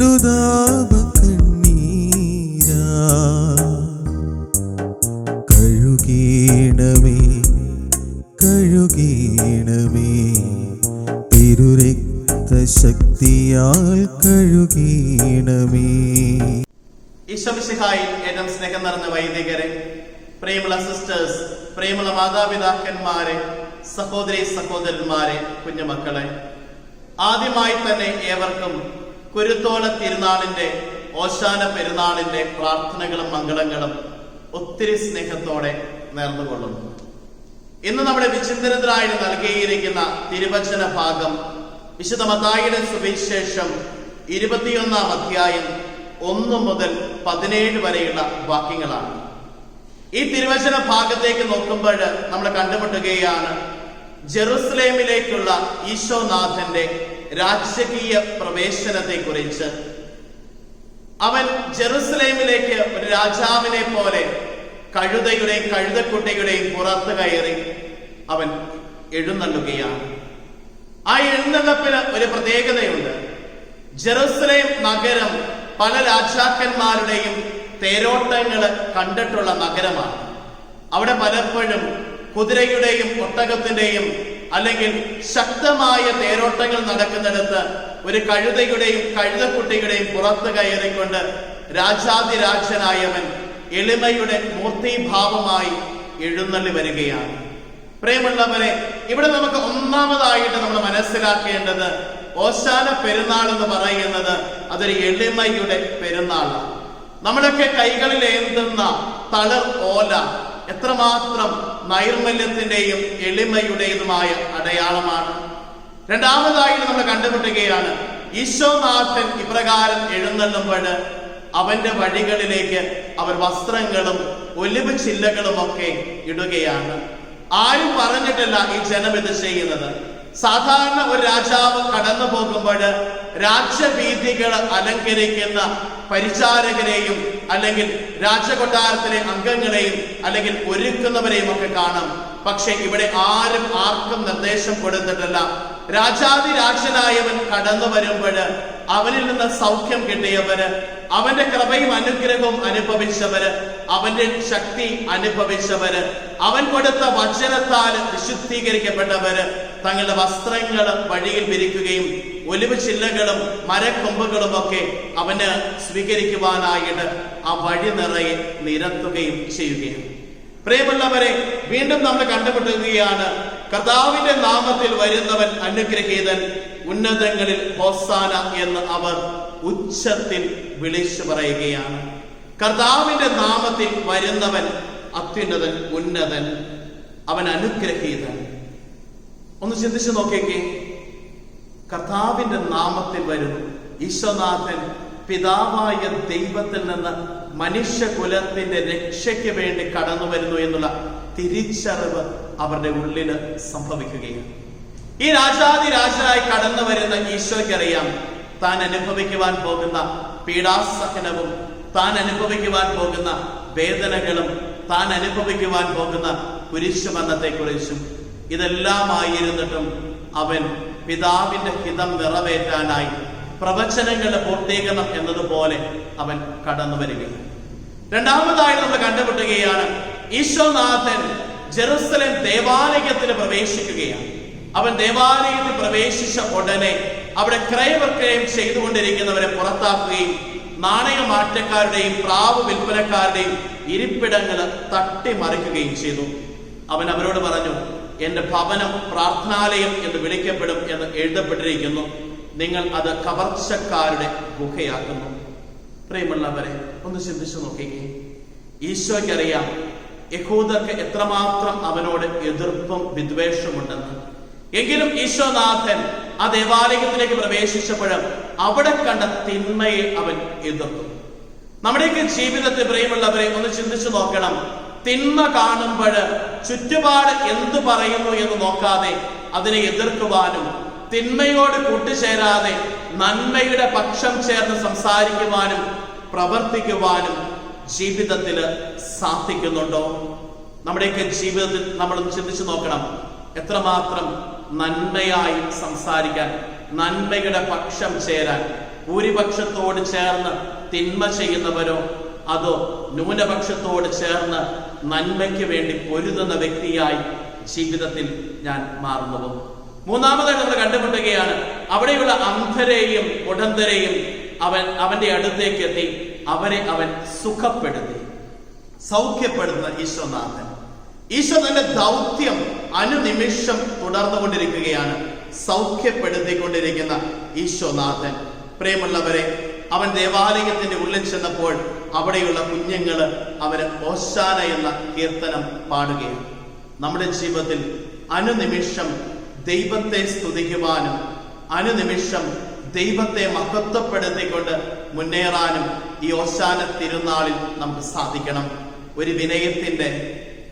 അനുതാപ കണ്ണീരാ കഴുകീണമേ കഴുകീണമേ. തിരുരക്തശക്തിയാൽ കഴുകീണമേ. ഈശ്വമിശിഹായി ഏറ്റവും സ്നേഹം നിറഞ്ഞ വൈദികരെ പ്രിയമുള്ള സിസ്റ്റേഴ്സ് പ്രിയമുള്ള മാതാപിതാക്കന്മാരെ സഹോദരി സഹോദരന്മാരെ കുഞ്ഞുമക്കളെ ആദ്യമായി തന്നെ ഏവർക്കും കുരുത്തോല തിരുനാളിന്റെ ഓശാന പെരുന്നാളിന്റെ പ്രാർത്ഥനകളും മംഗളങ്ങളും ഒത്തിരി സ്നേഹത്തോടെ നേർന്നുകൊള്ളുന്നു. ഇന്ന് നമ്മുടെ വിചിന്തനത്തിനായി നൽകിയിരിക്കുന്ന തിരുവചന ഭാഗം വിശുദ്ധ മത്തായിയുടെ സുവിശേഷം ഇരുപത്തിയൊന്നാം അധ്യായം ഒന്ന് മുതൽ പതിനേഴ് വരെയുള്ള വാക്യങ്ങളാണ്. ഈ തിരുവചന ഭാഗത്തേക്ക് നോക്കുമ്പോൾ നമ്മൾ കണ്ടുമുട്ടുകയാണ് ജെറുസലേമിലേക്കുള്ള ഈശോനാഥന്റെ രാജകീയ പ്രവേശനത്തെ കുറിച്ച് അവൻ ജെറുസലേമിലേക്ക് ഒരു രാജാവിനെ പോലെ കഴുതയുടെയും കഴുതക്കുട്ടിയുടെയും പുറത്ത് കയറി അവൻ എഴുന്നള്ളുകയാണ്. ആ എഴുന്നള്ളപ്പിന് ഒരു പ്രത്യേകതയുണ്ട്. ജെറുസലേം നഗരം പല രാജാക്കന്മാരുടെയും തേരോട്ടങ്ങൾ കണ്ടിട്ടുള്ള നഗരമാണ്. അവിടെ പലപ്പോഴും കുതിരയുടെയും ഒട്ടകത്തിന്റെയും അല്ലെങ്കിൽ ശക്തമായ തേരോട്ടങ്ങൾ നടക്കുന്നിടത്ത് ഒരു കഴുതയുടെയും കഴുതക്കുട്ടിയുടെയും പുറത്ത് കയറിക്കൊണ്ട് രാജാതിരാജനായവൻ എളിമയുടെ മൂർത്തിഭാവമായി എഴുന്നള്ളി വരികയാണ്. പ്രിയമുള്ളവരെ ഇവിടെ നമുക്ക് ഒന്നാമതായിട്ട് നമ്മൾ മനസ്സിലാക്കേണ്ടത് ഓശാന പെരുന്നാൾ എന്ന് പറയുന്നത് അതൊരു എളിമയുടെ പെരുന്നാളാണ്. നമ്മളൊക്കെ കൈകളിൽ ഏന്തുന്ന തളർ ഓല എത്രമാത്രം നൈർമല്യത്തിന്റെയും എളിമയുടേതുമായ അടയാളമാണ്. രണ്ടാമതായി നമ്മൾ കണ്ടുമുട്ടുകയാണ് ഈശോനാഥൻ ഇപ്രകാരം എഴുന്നള്ളുമ്പോൾ അവന്റെ വഴികളിലേക്ക് അവർ വസ്ത്രങ്ങളും ഒലിവ് ചില്ലകളും ഒക്കെ ഇടുകയാണ്. ആരും പറഞ്ഞിട്ടില്ല ഈ ജനം ഇത് ചെയ്യുന്നത്. സാധാരണ ഒരു രാജാവ് കടന്നു പോകുമ്പോൾ രാജവീതികൾ അലങ്കരിക്കുന്ന പരിചാരകരെയും അല്ലെങ്കിൽ രാജകൊട്ടാരത്തിലെ അംഗങ്ങളെയും അല്ലെങ്കിൽ ഒരുക്കുന്നവരെയും ഒക്കെ കാണാം. പക്ഷെ ഇവിടെ ആരും ആർക്കും നിർദ്ദേശം കൊടുത്തിട്ടില്ല. രാജാതിരാജനായവൻ കടന്നു വരുമ്പോൾ അവനിൽ നിന്ന് സൗഖ്യം കിട്ടിയവര് അവന്റെ കൃപയും അനുഗ്രഹവും അനുഭവിച്ചവര് അവന്റെ ശക്തി അനുഭവിച്ചവര് അവൻ കൊടുത്ത വചനത്താൽ വിശുദ്ധീകരിക്കപ്പെട്ടവര് തങ്ങളുടെ വസ്ത്രങ്ങൾ വഴിയിൽ വിരിക്കുകയും ഒലിവ് ചില്ലകളും മരക്കൊമ്പുകളും ഒക്കെ അവന് സ്വീകരിക്കുവാനായിട്ട് ആ വഴി നിറയെ നിരത്തുകയും ചെയ്യുകയാണ്. പ്രിയമുള്ളവരെ വീണ്ടും നമ്മൾ കണ്ടുമുട്ടുകയാണ് കർത്താവിന്റെ നാമത്തിൽ വരുന്നവൻ അനുഗ്രഹീതൻ ഉന്നതങ്ങളിൽ ഹോസാന എന്ന് അവർ ഉച്ചത്തിൽ വിളിച്ചു പറയുകയാണ്. കർത്താവിന്റെ നാമത്തിൽ വരുന്നവൻ അത്യുന്നതൻ ഉന്നതൻ അവൻ അനുഗ്രഹീതൻ. ഒന്ന് ചിന്തിച്ചു നോക്കിക്കേ കർത്താവിന്റെ നാമത്തിൽ വരുന്നു. ഈശ്വനാഥൻ പിതാവായ ദൈവത്തിൽ നിന്ന് മനുഷ്യകുലത്തിന്റെ രക്ഷയ്ക്ക് വേണ്ടി കടന്നു വരുന്നു എന്നുള്ള തിരിച്ചറിവ് അവരുടെ ഉള്ളിൽ സംഭവിക്കുകയാണ്. ഈ രാജാതി രാജായി കടന്നു വരുന്ന ഈശോയ്ക്കറിയാം താൻ അനുഭവിക്കുവാൻ പോകുന്ന പീഡാസഹനവും താൻ അനുഭവിക്കുവാൻ പോകുന്ന വേദനകളും താൻ അനുഭവിക്കുവാൻ പോകുന്ന കുരിശുമരണത്തെ കുറിച്ചും ഇതെല്ലാമായിരുന്നിട്ടും അവൻ പിതാവിന്റെ ഹിതം നിറവേറ്റാനായി പ്രവചനങ്ങളുടെ പൂർത്തീകരണം എന്നതുപോലെ അവൻ കടന്നു വരികയാണ്. രണ്ടാമതായി നമ്മൾ കണ്ടുമുട്ടുകയാണ് ഈശോനാഥൻ ജെറുസലേം ദേവാലയത്തിൽ പ്രവേശിക്കുകയാണ്. അവൻ ദേവാലയത്തിൽ പ്രവേശിച്ച ഉടനെ അവിടെ ക്രയവിക്രയം ചെയ്തുകൊണ്ടിരിക്കുന്നവരെ പുറത്താക്കുകയും നാണയമാറ്റക്കാരുടെയും പ്രാവ് വിൽപ്പനക്കാരുടെയും ഇരിപ്പിടങ്ങൾ തട്ടിമറിക്കുകയും ചെയ്തു. അവൻ അവരോട് പറഞ്ഞു എന്റെ ഭവനം പ്രാർത്ഥനാലയം എന്ന് വിളിക്കപ്പെടും എന്ന് എഴുതപ്പെട്ടിരിക്കുന്നു. നിങ്ങൾ അത് കവർച്ചക്കാരുടെ ഗുഹയാക്കുന്നു. പ്രിയമുള്ളവരെ ഒന്ന് ചിന്തിച്ചു നോക്കിക്കേ. ഈശോയ്ക്കറിയാം യഹൂദർക്ക് എത്രമാത്രം അവനോട് എതിർപ്പും വിദ്വേഷമുണ്ടെന്ന്. എങ്കിലും ഈശോനാഥൻ ആ ദേവാലയത്തിലേക്ക് പ്രവേശിച്ചപ്പോൾ അവിടെ കണ്ട തിന്മയെ അവൻ എതിർത്തു. നമ്മുടെയൊക്കെ ജീവിതത്തിൽ പ്രിയമുള്ളവരെ ഒന്ന് ചിന്തിച്ചു നോക്കണം. തിന്മ കാണുമ്പോൾ ചുറ്റുപാട് എന്തു പറയുന്നു എന്ന് നോക്കാതെ അതിനെ എതിർക്കുവാനും തിന്മയോട് കൂട്ടുചേരാതെ നന്മയുടെ പക്ഷം ചേർന്ന് സംസാരിക്കുവാനും പ്രവർത്തിക്കുവാനും ജീവിതത്തിൽ സാധിക്കുന്നുണ്ടോ? നമ്മുടെയൊക്കെ ജീവിതത്തിൽ നമ്മൾ ചിന്തിച്ചു നോക്കണം. എത്രമാത്രം നന്മയായി സംസാരിക്കാൻ നന്മയുടെ പക്ഷം ചേരാൻ ഭൂരിപക്ഷത്തോട് ചേർന്ന് തിന്മ ചെയ്യുന്നവരോ അതോ ന്യൂനപക്ഷത്തോട് ചേർന്ന് നന്മയ്ക്ക് വേണ്ടി പൊരുതുന്ന വ്യക്തിയായി ജീവിതത്തിൽ ഞാൻ മാറുന്നു മൂന്നാമതായിട്ട് നമ്മൾ കണ്ടുമുട്ടുകയാണ് അവിടെയുള്ള അന്ധരെയും ഉടന്തരെയും അവൻ അവന്റെ അടുത്തേക്ക് എത്തി അവരെ അവൻ സുഖപ്പെടുത്തി. സൗഖ്യപ്പെടുന്ന ഈശ്വനാഥൻ ഈശോ തന്റെ ദൗത്യം അനുനിമിഷം തുടർന്നുകൊണ്ടിരിക്കുകയാണ്. സൗഖ്യപ്പെടുത്തിക്കൊണ്ടിരിക്കുന്ന ഈശോനാഥൻ പ്രിയമുള്ളവരെ അവൻ ദേവാലയത്തിന്റെ ഉള്ളിൽ ചെന്നപ്പോൾ അവിടെയുള്ള കുഞ്ഞുങ്ങൾ അവന് ഓശാന എന്ന കീർത്തനം പാടുകയാണ്. നമ്മുടെ ജീവിതത്തിൽ അനുനിമിഷം ദൈവത്തെ സ്തുതിക്കുവാനും അനുനിമിഷം ദൈവത്തെ മഹത്വപ്പെടുത്തിക്കൊണ്ട് മുന്നേറാനും ഈ ഓശാന തിരുനാളിൽ നമുക്ക് സാധിക്കണം. ഒരു വിനയത്തിന്റെ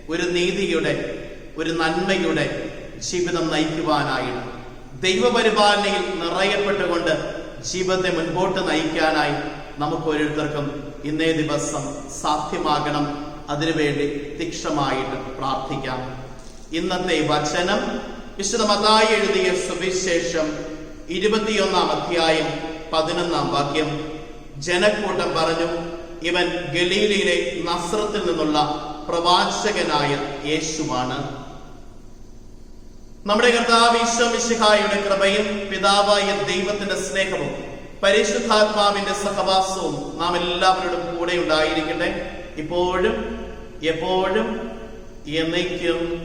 ഒരു നീതിയുടെ ഒരു നന്മയുടെ ജീവിതം നയിക്കുവാനായിട്ട് ദൈവപരിപാലനയിൽ നിറയപ്പെട്ടുകൊണ്ട് ജീവിതത്തെ മുൻപോട്ട് നയിക്കാനായി നമുക്ക് ഓരോരുത്തർക്കും ഇന്നേ ദിവസം സാധ്യമാകണം. അതിനുവേണ്ടി തീക്ഷമായിട്ട് പ്രാർത്ഥിക്കാം. ഇന്നത്തെ വചനം വിശുദ്ധ എഴുതിയ സുവിശേഷം ഇരുപത്തിയൊന്നാം അധ്യായം പതിനൊന്നാം വാക്യം. ജനക്കൂട്ടം പറഞ്ഞു ഇവൻ ഗലീലയിലെ നസ്രത്തിൽ നിന്നുള്ള പ്രവാചകനായ യേശുവാണ്. നമ്മുടെ കർത്താവ് ഈശ്വമിശിഹായുടെ കൃപയും പിതാവായ ദൈവത്തിന്റെ സ്നേഹവും പരിശുദ്ധാത്മാവിന്റെ സഹവാസവും നാം എല്ലാവരോടും കൂടെ ഉണ്ടായിരിക്കട്ടെ. ഇപ്പോഴും എപ്പോഴും എന്നേക്കും.